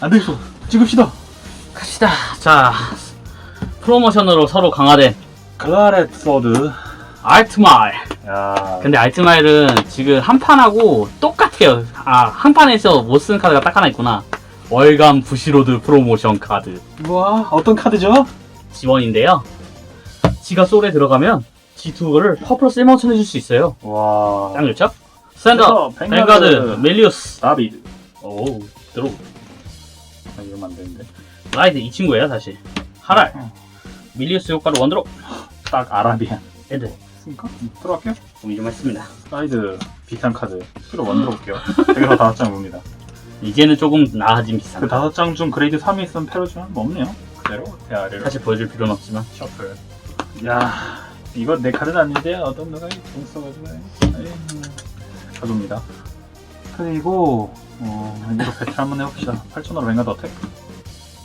안 되겠어. 찍읍시다. 갑시다. 자, 프로모션으로 서로 강화된 클라렛 소드. 알트마일. 야. 근데 알트마일은 지금 한 판하고 똑같아요. 아, 한 판에서 못 쓰는 카드가 딱 하나 있구나. 월간 부시로드 프로모션 카드 우와, 어떤 카드죠? 지원인데요. 지가 솔에 들어가면 G2를 퍼플로 쓸모천 해줄 수 있어요. 와. 짱 좋죠? 그래서 뱅가드, 뱅가드. 멜리우스, 다비드. 오, 드로, 아, 이러면 안 되는데. 라이드 이 친구예요, 사실. 하랄, 어. 밀리우스 효과로 원드로, 딱 아라비안. 애들. 있습니까? 들어갈게요. 고민 좀 했습니다. 사이드 비슷한 카드. 필요 먼저 볼게요. 여기서 다섯 장 봅니다. 이제는 조금 나아진 비슷한. 그 다섯 장 중 그레이드 3이 있으면 패로 주면 뭐 없네요. 그대로 대아래로. 사실 보여줄 필요는 없지만. 셔플. 야, 이거 내 카드는 아닌데 어떤 누가 돈 써가지고 가져옵니다. 그리고 어, 이대로 배틀 한번 해봅시다. 8,000원으로 뱅가드 어택.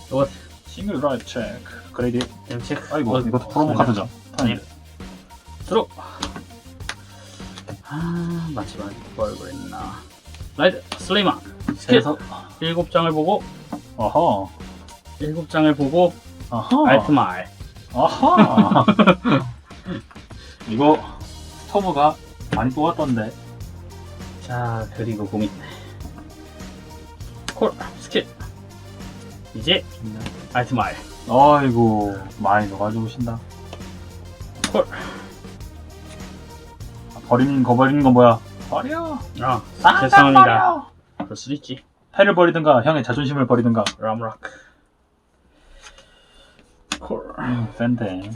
이거 싱글 라이트 체크. 그레이드. 엠체크. 아이고, 어, 이것도 프로모 어, 카드죠. 아니. 들어. 아, 마지막 뭘 그랬나. 라이드, 슬레이만. 스킬. 그래서 일곱 장을 보고, 어허. 일곱 장을 보고, 어허. 알트마일. 아하. 이거 스토브가 많이 뽑았던데. 자, 그리고 고민. 콜, 스킬. 이제, 알트마일. 아이고 많이 넣어가지고 오신다. 콜. 아, 버리는 거 버리는 건 뭐야? 버려. 아, 쌍쌍 죄송합니다. 버려. 그럴 수도 있지. 패를 버리든가 형의 자존심을 버리든가. 람락. 콜. 음, 센데.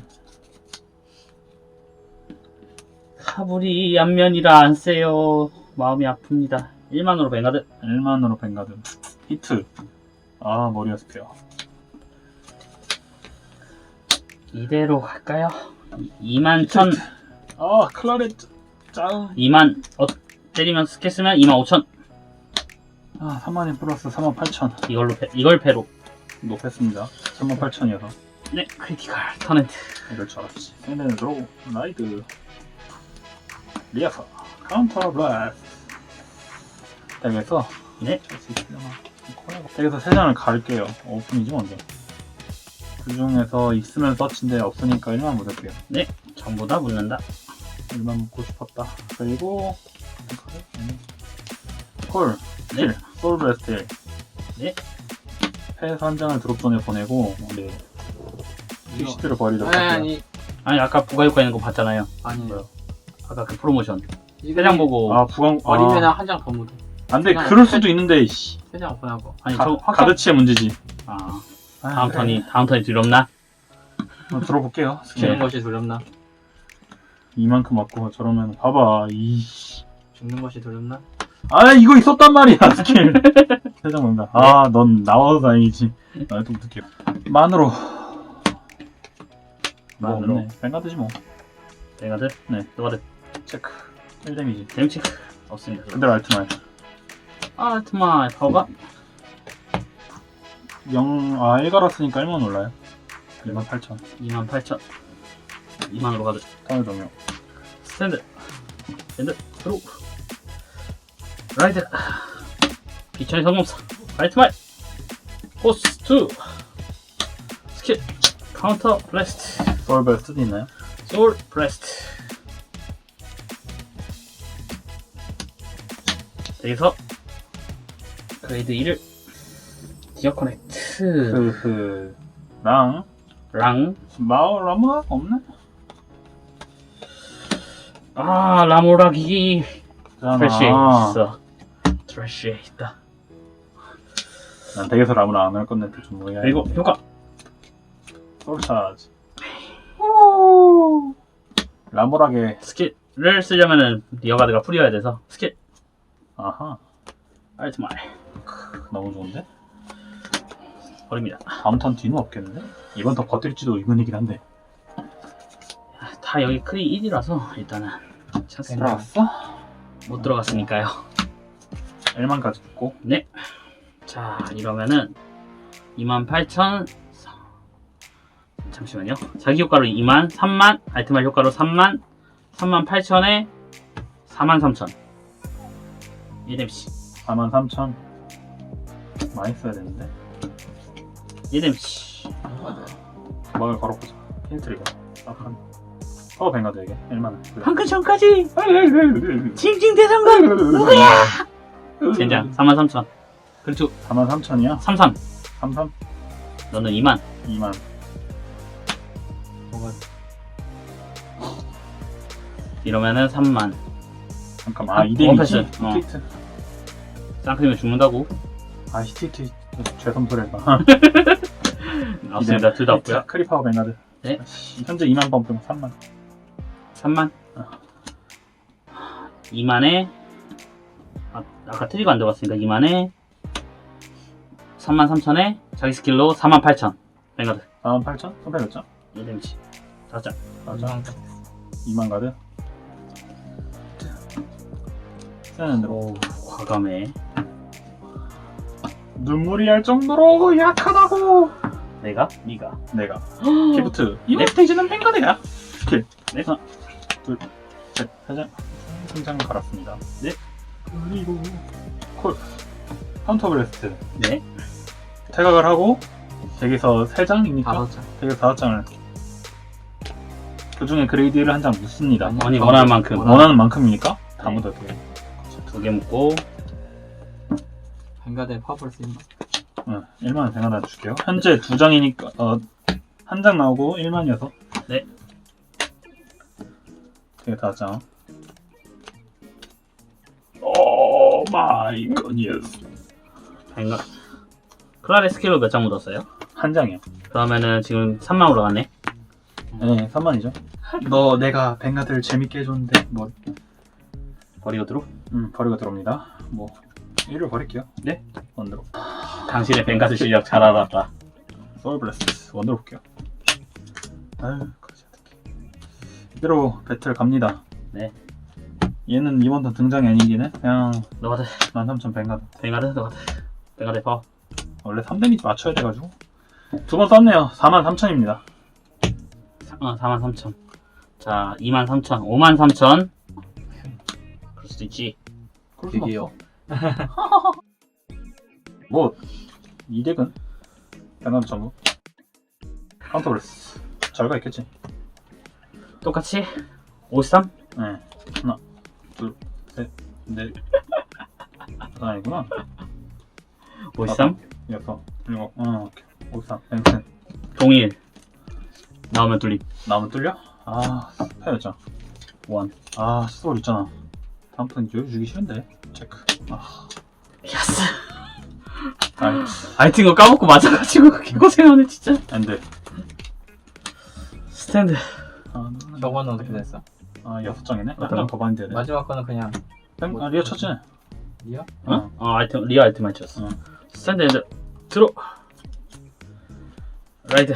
카불이 안면이라 안 세요. 마음이 아픕니다. 1만으로 뱅가드. 1만으로 뱅가드. 히트. 아 머리가 스페어. 이대로 갈까요? 2만 1000, 아 클라렛. 짱. 2만, 어, 때리면 스킬 쓰면 2만 5천. 아 3만원 플러스 3만 8천. 이걸로, 패, 이걸 패로. 높였습니다. 3만 8천이어서. 네, 크리티컬, 터넨트. 이럴 줄 알았지. 드로우, 라이드, 리아파, 카운터 블라스트. 덱에서 네. 찰수 있으려나? 덱에서 세 장을 갈게요. 오픈이지 먼저. 그 중에서 있으면 서치인데 없으니까 1만 묻을게요. 전부 다 묻는다. 1만 묻고 싶었다. 그리고 음. 콜, 네. 네. 솔 브레스트 네. 패스 한 장을 드롭존에 보내고 네. 픽시트를 버리도록 아니 할게요. 아니 아니, 아까 부가효과 있는 거 봤잖아요. 아니에요. 아까 그 프로모션. 이거 세장 보고. 아 부광 버리면 아, 한장더 묻어. 안돼 그럴 패- 수도 있는데 씨. 세장 보내고. 아니, 가, 저, 확 가드치의 문제지. 아, 아, 다음 그래. 턴이, 다음 턴이 두렵나? 한번 들어볼게요. 죽는 네. 것이 두렵나? 이만큼 맞고 저러면 봐봐 이. 죽는 것이 두렵나? 아 이거 있었단 말이야 스킬. 세장 뭔가. 아넌 나와서 다행이지. 나도 어떡해. 만으로. 뭐 만으로. 없네. 뱅가드지 뭐. 뱅가드? 네. 노가드. 체크. 1데미지. 데미체크. 없습니다. 그대로 알트마이. 아, 트마이, 파워가? 0, 아 1갈았으니까 1만 올라요. 1만 8천. 2만 8천. 2만으로 가드. 타을 종료. 스탠드 스탠드 드로우 라이드 비천의 성공사 라이트마이 포스 2 스킬 카운터 블래스트 솔벨 스도 있나요? 솔 블래스트 여기서 그레이드 1을 디어 커넥트. 흐흐 랑. 랑. 마을 라무가 없네? 아 라모라기 잖아. 트래쉬에 있어. 트래쉬에 있다. 난 덱에서 라무를 안할 건데 좀 뭐야. 그리고 효과. 솔 차지. 라모라게 스킬을 쓰려면은 리어가드가 풀이어야 돼서 스킬 아하. 알트마이 너무 좋은데? 버립니다. 다음 턴 뒤는 없겠는데? 이번 턴 버틸지도 의문이긴 한데. 다 여기 크리 1이라서 일단은 찬스입니다 들어왔어? 못 들어갔으니까요. 1만까지 붙고 자 이러면은 28,000 잠시만요. 자기 효과로 2만 3만 알트마이 효과로 3만 3만 8천에 4만 3천 1MC 4만 3천 많이 써야 되는데. 이름씨. 막을 걸어보자. 힌트리가. 싹한. 파워 뱅가드에게 1만원. 방금 전까지 징징 대장관 누구야? 젠장 33,000. 그렇죠. 43,000이야? 33. 33? 너는 2만. 2만. 뭐가 이러면은 3만. 잠깐만. 아, 아, 2대 원패스. 2지? 어. 히트. 쌍크림을 죽는다고? 아, 히트. 죄송스레다. 없습니다. 둘다 없고요. 크리파워 뱅가드. 네. 현재 2만 범등 3만. 3만. 2만에 아, 아까 트리거 안 들어갔으니까 2만에 3만 3천에 자기 스킬로 4만 8천. 뱅가드. 4만 8천? 손패 몇 장? 1데미지. 자자. 마지막 2만 가드. 대로. 오, 과감해. 눈물이 날 정도로 약하다고! 내가? 네가. 내가. 기프트. 이번 스테이지는 뱅가드야. 스킬. 네. 하나, 둘, 셋, 세장. 승장 갈았습니다. 네. 그리고, 콜. 카운터 블래스트. 네. 태각을 하고, 덱에서 3장입니까? 다섯 장. 덱에서 5장을. 그 중에 그레이드를 한 장 묻습니다. 아니, 아니, 원하는 만큼. 원하는- 만큼이니까? 다 네. 묻어도 돼. 두 개 묶고, 뱅가드의 파벌 쓰인 거. 응, 1만원 생각나 줄게요. 현재 두 장이니까, 어, 한 장 나오고 1만이어서. 네. 되게 다 장. 오 마이 갓니스. 뱅가. 클라레 스킬로 몇 장 묻었어요? 한 장이요. 그러면은 지금 3만 올라갔네. 네, 3만이죠. 너 내가 뱅가드를 재밌게 해줬는데, 뭐, 버리고 들어? 음, 버리고 들어옵니다. 뭐, 1을 버릴게요. 네? 원드로. 당신의 뱅가스 실력 잘 알았다. 소울 블레스. 원드로 볼게요. 아유, 거지 어떡해. 이대로 배틀 갑니다. 네. 얘는 이번 턴 등장이 아니기네. 그냥 너가 돼. 13,000 뱅가드. 뱅가드, 너가 돼. 뱅가드 파워. 원래 3데미지 맞춰야 돼가지고. 두 번 썼네요. 43,000입니다. 어, 43,000. 자, 23,000. 53,000. 수도 있지. 그럴 순 없어. 뭐, 이 덱은? 대남 전부. 카운터블레스. 잘가 있겠지. 똑같이? 53? 네. 하나, 둘, 셋, 넷. 아, 아니구나. 53? 아, 여섯, 일곱, 어, 오케이. 53, 엠튼. 동일. 나오면 뚫림. 나오면 뚫려? 아, 패였죠. 원. 아, 스토리 있잖아. 다음 턴 여유 주기 싫은데 체크 아 예스. 아이 아이템 거 까먹고 맞아가지고 그렇게 고생하네, 진짜. 안돼 스탠드. 아, 저거는 어떻게 됐어? 아 여섯 장이네? 어떤 더돼 마지막 거는 그냥 뱅, 아 리아 쳤지? 리어? 어? 어, 아이템, 리어 아이템 맞췄어. 어. 스탠드 애들. 들어. 라이드.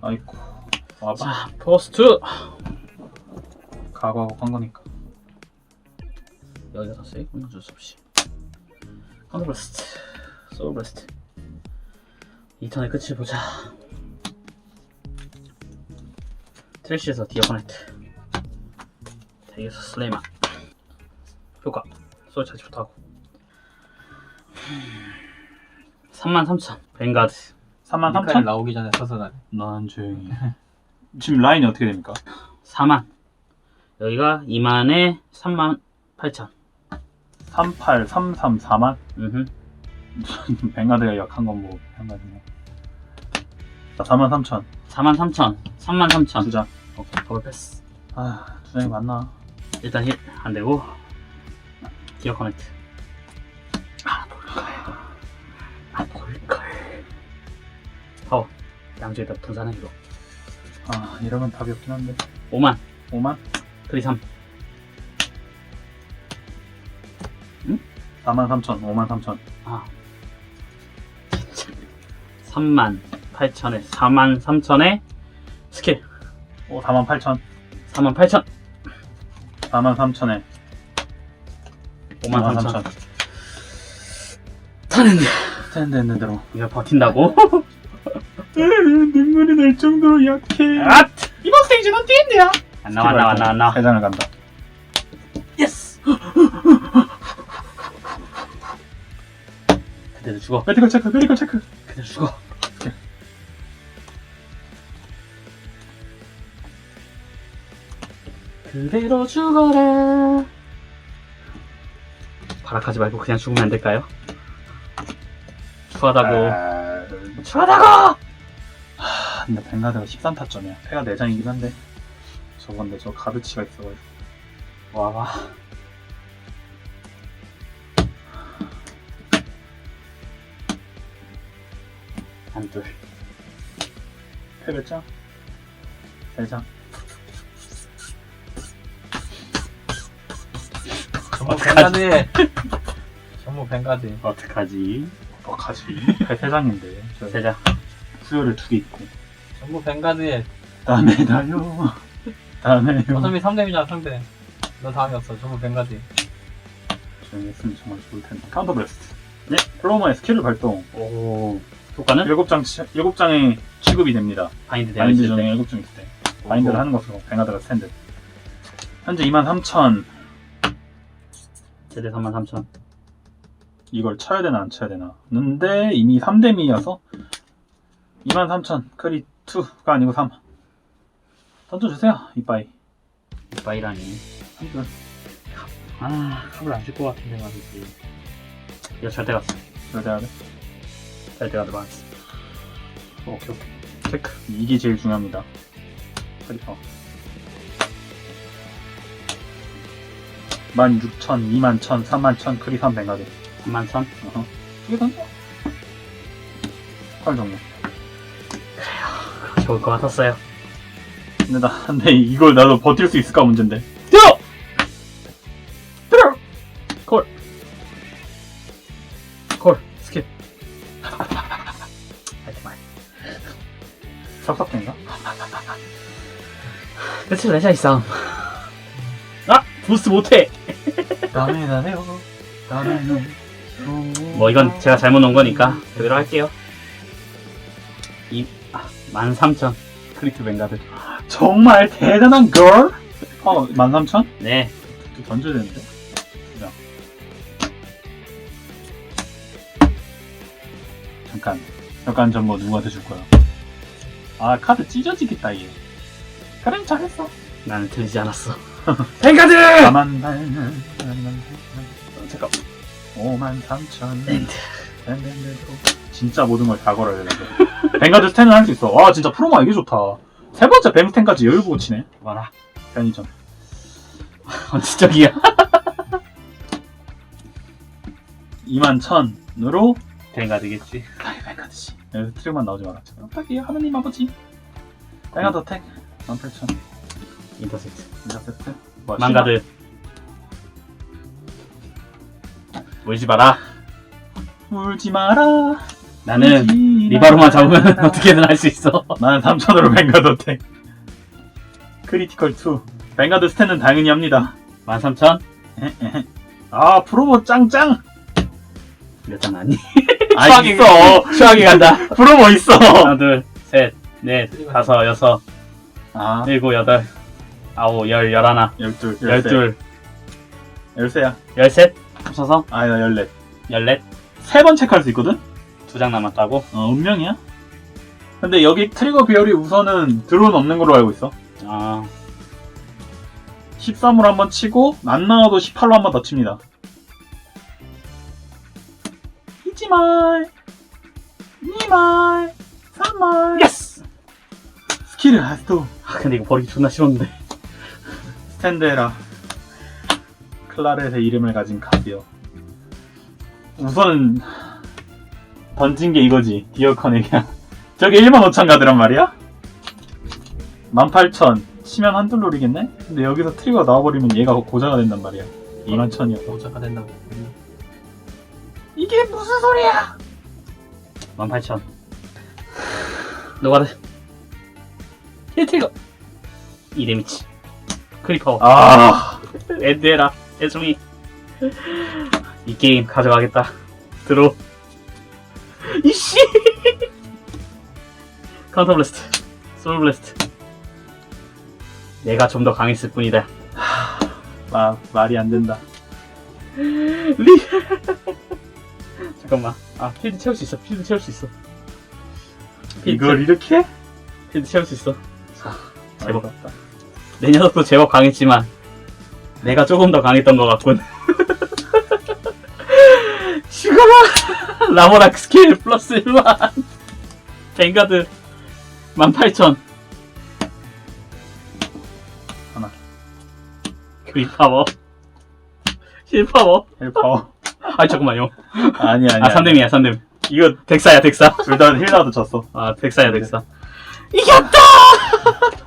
아이고 와봐 자, 포스트. 각오하고 간 거니까 여기가 더 세이군 어쩔 수 없이. 컨트블스트. 소울블스트. 2턴의 끝을 보자. 트래쉬에서 디어 커넥트. 덱에서 슬레이마. 효과. 소울 차지부터 하고. 33,000. 뱅가드. 3만 미카엘 3천? 나오기 전에 서서 나네. 난 조용히 해. 지금 라인이 어떻게 됩니까? 4만. 여기가 2만에 3만 8천. 38, 33, 4만? 음흠. 뱅가드가 약한 건뭐 뱅가드네 자 4만 3천 4만 3천. 3만 3천. 두장 오케이, 더블 패스. 아두 장이 맞나? 일단 힐 안 되고 디어 커넥트 아 볼걸 아 볼걸 파워 양쪽에다 분산해 이거 아 이러면 답이 없긴 한데 5만 5만? 크리 3 4만 3 천 5만 3천. 아. 진짜 3만 8천에 4만 3천에 스킬. 오 4만 8천. 4만 8천. 4만 3천에. 5만 3천. 천. 타는데. 스탠드 했는 대로. 이거 버틴다고? 눈물이 날 정도로 약해. 아! 이번 스테이지는 뛰는데요? 안 나와 안 나와 안 나와 안 나와. 3장을 간다. 예스 그대로 죽어. 메디컬 체크 메디컬 체크 그대로 죽어. 그대로 죽어라. 발악하지 말고 그냥 죽으면 안 될까요? 추하다고. 아, 추하다고! 아, 근데 벵가드가 13타점이야 패가 4장이긴 한데 저건데 저 가드치가 있어가지고 와 와 한둘. 패몇 장? 3장 전부 어떡하지? 벵가드. 전부 벵가드. 어떡하지? 어 가지 패 3장인데 저 세자. 수요를 2개 있고 전부 벵가드. 다음에 나요 다음에 어차피 3댐이잖아 상대. 너 다음이 없어. 전부 벵가드. 조용히 했으면 정말 좋을 텐데 카운터 베스트 네 플로머의 스킬을 발동 오. 효과는? 7장, 7장의 취급이 됩니다. 바인드 마인드 데미지 전에 7장 있을 때. 마인드를 하는 것으로 뱅가드가 스탠드. 현재 23,000 최대 33,000. 이걸 쳐야 되나 안 쳐야 되나. 근데 이미 3대미여서 23,000 크리 2가 아니고 3 던져주세요 이빠이. 바이라니. 한줄 아, 컵을 안줄것 같은데 말이지. 이거 절대 갔어. 절대야 돼 가도 맞았어. 오케이, 오케이. 체크 이게 제일 중요합니다 크리퍼 16,000, 21,000, 31,000 크리 3 뱅가드 31,000? 어허. 이게 던져 컬 정리 좋을 것 같았어요. 근데 나 근데 이걸 나도 버틸 수 있을까 문제인데 섭섭된가? 끝을 내자, 이 싸움. 아! 부스트 못해! 다음에 나네요 다음에 뭐, 이건 제가 잘못 놓은 거니까, 그대로 할게요. 이, 아, 13,000. 크리트 뱅가드. 정말 대단한 걸? 어 13,000? 네. 던져야 되는데 자. 잠깐 잠깐 전 뭐 누구한테 줄 거야 아 카드 찢어지겠다 얘 그래 잘했어 나는 들지 않았어. 뱅가드! 가만 달면 잠깐 5만 3천 엔드. 진짜 모든 걸 다 걸어야 되는데 뱅가드 스탠은 할수 있어 와 진짜 프로마 이게 좋다 세 번째 뱀 스탠까지 여유 보고 치네 와라. 편의점 언제적이야? 2만 1000으로 뱅가드겠지. 아이 뱅가드지 여기서 트릭만 나오지 마라 딱이 하느님 아버지 뱅가드 택18,000 인터셉트. 인터셉트 뭐야, 망가드. 울지 마라. 씨발. 울지 마라 나는 울지 리바로만 잡으면 마라. 어떻게든 할 수 있어. 나는 3,000으로 뱅가드 택 크리티컬 2 뱅가드 스탠은 당연히 합니다 13,000? 아 프로모 짱짱 몇장 아니? 아 추하게 있어. 추하게 간다. 프로모 있어. 하나, 둘, 셋, 넷, 다섯, 여섯, 아. 일곱, 여덟, 아홉, 열, 열하나, 12 열둘, 열세야. 열셋, 합쳐서? 아니다 열넷. 열넷, 세 번 체크할 수 있거든? 두 장 남았다고? 어 운명이야? 근데 여기 트리거 비율이 우선은 드론 없는 걸로 알고 있어. 아, 13으로 한번 치고 안 나와도 18로 한번 더 칩니다. 이지말, 니말, 삼말. 예스! 스킬을 하스도 아, 근데 이거 버리기 존나 싫었는데. 스탠드해라. 클라렛의 이름을 가진 카드요. 우선은 던진 게 이거지. 디어컨에 그냥 저게 1만 5천 가드란 말이야? 18,000 치면 한둘 롤이겠네? 근데 여기서 트리거가 나와버리면 얘가 고자가 된단 말이야. 2만 1천이어서. 오자가 된다고. 이게 무슨 소리야? 18,000. 노가드. 히트리거. 이데미치. 크리퍼. 아, 엔드해라. 애송이. 이 게임 가져가겠다. 들어. 이씨! 카운터 블래스트. 솔 블래스트. 내가 좀 더 강했을 뿐이다. 마, 말이 안 된다. 리. 잠깐만. 아 필드 채울 수 있어 필드 채울 수 있어 필드 이걸 이렇게? 필드 채울 수 있어 제법. 어이없다. 내 녀석도 제법 강했지만 내가 조금 더 강했던 것 같군 죽어라 라모락 스킬 플러스 1만 뱅가드 18,000 하나. 그리파워 실파워 헬파워. 아 잠깐만요. 아니 아니. 아 3뎀이야 3뎀 이거 덱사야 덱사. 둘다 힐라도 쳤어. 아 덱사야 덱사. 이겼다